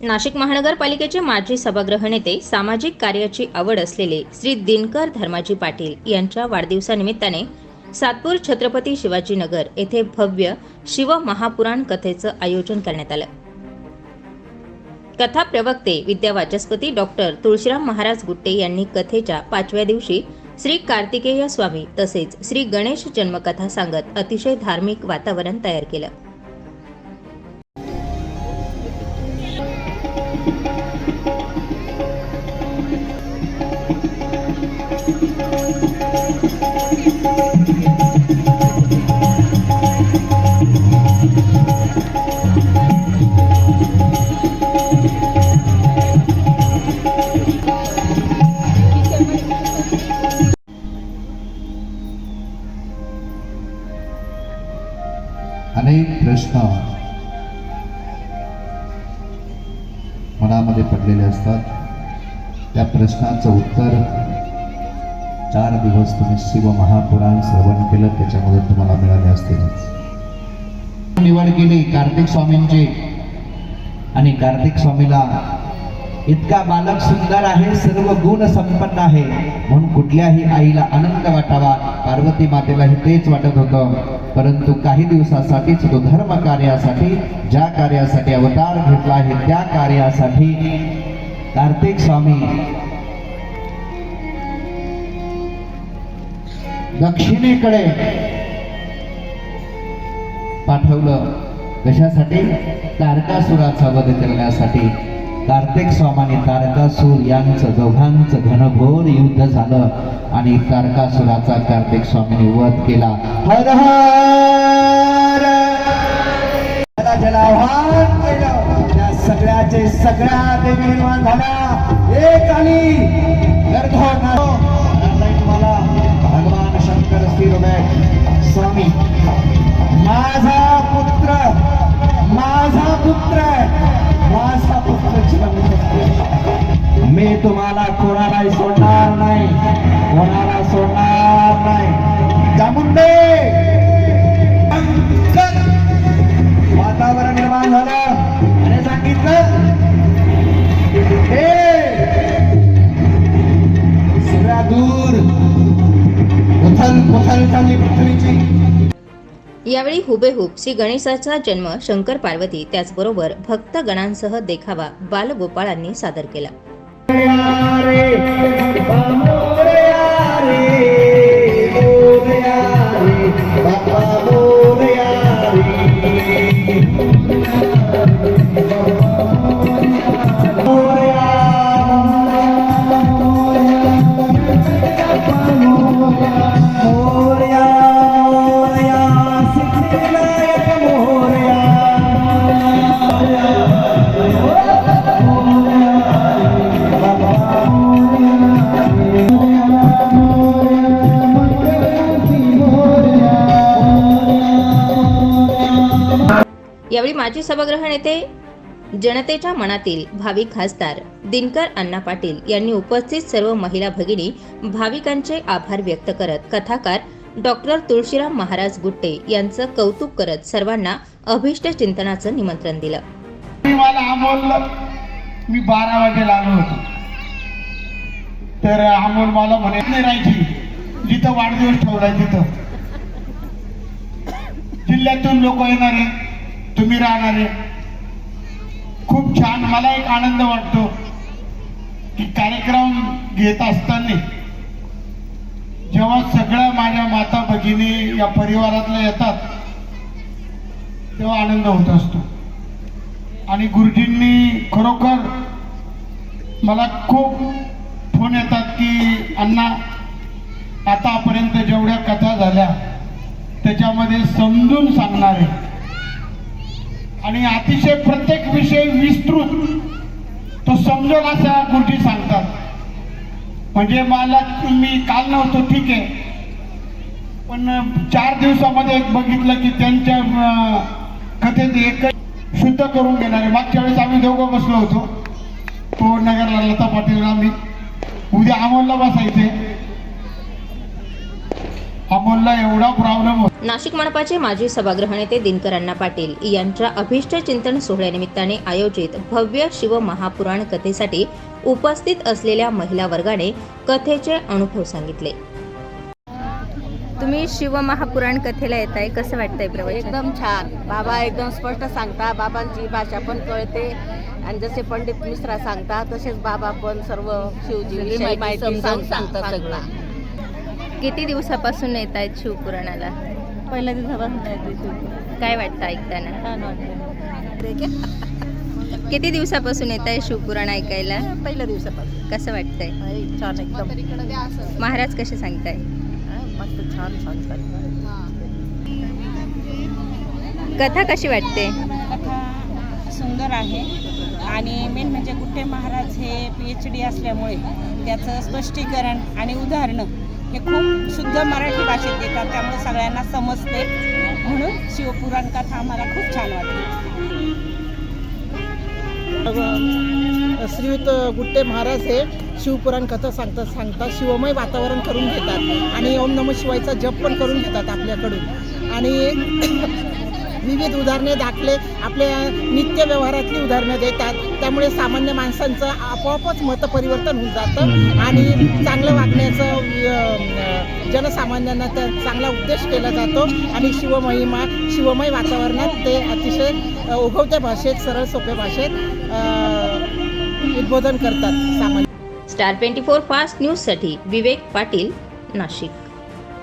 नाशिक महानगरपालिकेचे माजी सभागृह नेते सामाजिक कार्याची आवड असलेले श्री दिनकर धर्माजी पाटील यांच्या वाढदिवसानिमित्ताने सातपूर छत्रपती शिवाजीनगर येथे भव्य शिव महापुराण कथेचं आयोजन करण्यात आलं. कथा प्रवक्ते विद्या वाचस्पती डॉक्टर तुळशीराम महाराज गुट्टे यांनी कथेच्या पाचव्या दिवशी श्री कार्तिकेय स्वामी तसेच श्री गणेश जन्मकथा सांगत अतिशय धार्मिक वातावरण तयार केलं. प्रश्न मनामध्ये पडलेले असतात. त्या प्रश्नाचं उत्तर चार दिवस तुम्ही शिव महापुराण श्रवण केलं त्याच्यामध्ये तुम्हाला मिळाले असतील निवड केली कार्तिक स्वामींची. आणि कार्तिक स्वामीला इतका बालक सुंदर आहे सर्व गुण संपन्न आहे म्हणून कुठल्याही आईला आनंद वाटावा. पार्वती मातेलाही तेच वाटत होतं. परंतु काही दिवसासाठीच तो धर्म कार्यासाठी ज्या कार्यासाठी अवतार घेतला आहे त्या कार्यासाठी कार्तिक स्वामी दक्षिणेकडे पाठवलं. कशासाठी? तारकासुराचा वध करण्यासाठी. कार्तिक स्वामाने तारकासूर यांचं दोघांचं घनघोर युद्ध झालं. आणि तारकासुराचा कार्तिक स्वामीने वध केला. हर हर. ज्याला आव्हान केलं. त्या सगळ्याचे सगळ्या देवी निर्माण झाल्या. एक आली यावेळी हुबेहूब श्री गणेशाचा जन्म शंकर पार्वती त्याचबरोबर भक्तगणांसह देखावा बालगोपाळांनी सादर केला. यावेळी माजी सभागृह नेते जनतेच्या मनातील भाविक खासदार दिनकर अण्णा पाटील यांनी उपस्थित सर्व महिला भगिनी भाविकांचे आभार व्यक्त करत कथाकार डॉक्टर तुळशीराम महाराज गुट्टे यांचं कौतुक करत सर्वांना अभिष्ट चिंतनाचं निमंत्रण दिलं. मी मी बारा वाजेला आलो होतो. तर अमोल मला म्हणत नाही राहायची. जिथं वाढदिवस ठेवलाय तिथं. जिल्ह्यातून लोक येणारे तुम्ही राहणारे खूप छान. मला एक आनंद वाटतो की कार्यक्रम घेत असताना जेव्हा सगळ्या माझ्या माता भगिनी या परिवारातल्या येतात तेव्हा आनंद होत असतो. आणि गुरुजींनी खरोखर मला खूप फोन येतात की अण्णा आतापर्यंत जेवढ्या कथा झाल्या त्याच्यामध्ये समजून सांगणारे आणि अतिशय प्रत्येक विषय विस्तृत तो समजून असा गुरुजी सांगतात. म्हणजे मला मी काल नव्हतो ठीक आहे. पण चार दिवसामध्ये एक बघितलं की त्यांच्या कथेत एक शुद्ध करून घेणारे. मागच्या वेळेस आम्ही दोघं बसलो होतो. तो नगरला लता पाटील आम्ही. उद्या अमोलला बसायचे अमोलला एवढा प्रॉब्लेम होता. नाशिक मनपाचे माजी सभागृह नेते दिनकर अण्णा पाटील यांच्या अभिष्ट चिंतन सोहळ्यानिमित्ताने आयोजित भव्य शिव महापुराण कथेसाठी उपस्थित असलेल्या महिला वर्गाने कथेचे अनुभव सांगितले. तुम्ही शिव महापुराण कथेला येत आहे कसं वाटतंय प्रवचन? एकदम छान. बाबा एकदम स्पष्ट सांगता बाबांची भाषा पण कळते. आणि जसे पंडित मिश्रा सांगता तसेच बाबा पण सर्व शिवजी माहिती सांगतात सगळं. किती दिवसापासून येत आहेत शिवपुराणाला? पहिल्या दिवसापासून काय वाटतं ऐकताना? छान वाटतं किती दिवसापासून येत आहे शिवपुराण ऐकायला? पहिल्या दिवसापासून. कसं वाटतंय? छान एकदम. महाराज कसे सांगताय? मस्त छान सांगतात. कथा कशी वाटते? कथा सुंदर आहे. आणि मेन म्हणजे गुट्टे महाराज हे पी एच डी असल्यामुळे त्याचं स्पष्टीकरण आणि उदाहरणं हे खूप शुद्ध मराठी भाषेत देतात त्यामुळे सगळ्यांना समजते. म्हणून शिवपुराण कथा आम्हाला खूप छान वाटते श्रीयुत गुट्टे महाराज हे शिवपुराण कथा सांगतात सांगतात शिवमय वातावरण करून घेतात. आणि ओम नम शिवायचा जप पण करून घेतात आपल्याकडून. आणि विविध उदाहरणे दाखले आपल्या नित्य व्यवहारातली उदाहरणं देतात. त्यामुळे सामान्य माणसांचं आपोआपच मतपरिवर्तन होऊन जातं. आणि चांगलं वागण्याचं जनसामान्यांना त्या चांगला उपदेश केला जातो. आणि शिवमहिमा शिवमय वातावरणात ते अतिशय अं, ओघवत्या भाषेत सरळ सोप्या भाषेत उद्बोधन करतात सामान्य स्टार ट्वेंटी फोर फास्ट न्यूजसाठी विवेक पाटील नाशिक.